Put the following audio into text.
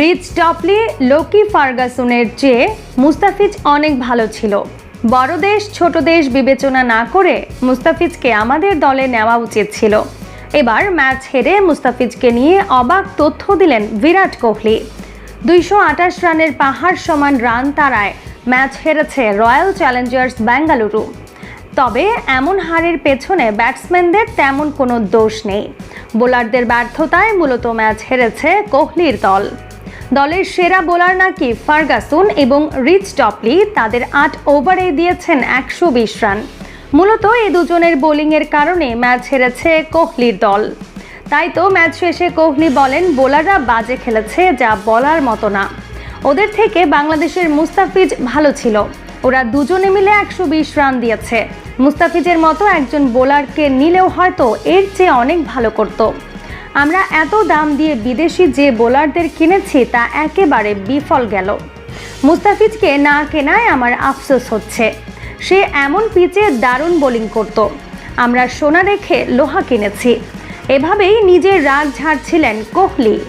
Reece Topley, Loki ফার্গাসনের চেয়ে মুস্তাফিজ অনেক ভালো ছিল। বড় দেশ, ছোট দেশ বিবেচনা না করে মুস্তাফিজকে আমাদের দলে নেওয়া উচিত ছিল। এবার ম্যাচ হেরে মুস্তাফিজকে নিয়ে অবাক তথ্য দিলেন বিরাট কোহলি। দুইশো আটাশ রানের পাহাড় সমান রান তারায় ম্যাচ হেরেছে রয়্যাল চ্যালেঞ্জার্স বেঙ্গালুরু। তবে এমন হারের পেছনে ব্যাটসম্যানদের তেমন কোনো দোষ নেই। বোলারদের ব্যর্থতায় মূলত ম্যাচ হেরেছে কোহলির দল। দলের সেরা বোলার নাকি ফার্গাসুন এবং রিচ টপলি তাদের আট ওভারে দিয়েছেন একশো বিশ রান। মূলত এই দুজনের বোলিংয়ের কারণে ম্যাচ হেরেছে কোহলির দল। তাই তো ম্যাচ শেষে কোহলি বলেন, বোলাররা বাজে খেলেছে, যা বলার মতো না। ওদের থেকে বাংলাদেশের মুস্তাফিজ ভালো ছিল। ওরা দুজনে মিলে একশো বিশ রান দিয়েছে। মুস্তাফিজের মতো একজন বোলারকে নিলেও হয়তো এর চেয়ে অনেক ভালো করতো। আমরা এত দাম দিয়ে বিদেশি যে বোলারদের কিনেছি, তা একেবারে বিফল গেল। মুস্তাফিজকে না কেনায় আমার আফসোস হচ্ছে। সে এমন পিচে দারুণ বোলিং করত। আমরা সোনা রেখে লোহা কিনেছি। এভাবেই নিজের রাগ ঝাড়ছিলেন কোহলি।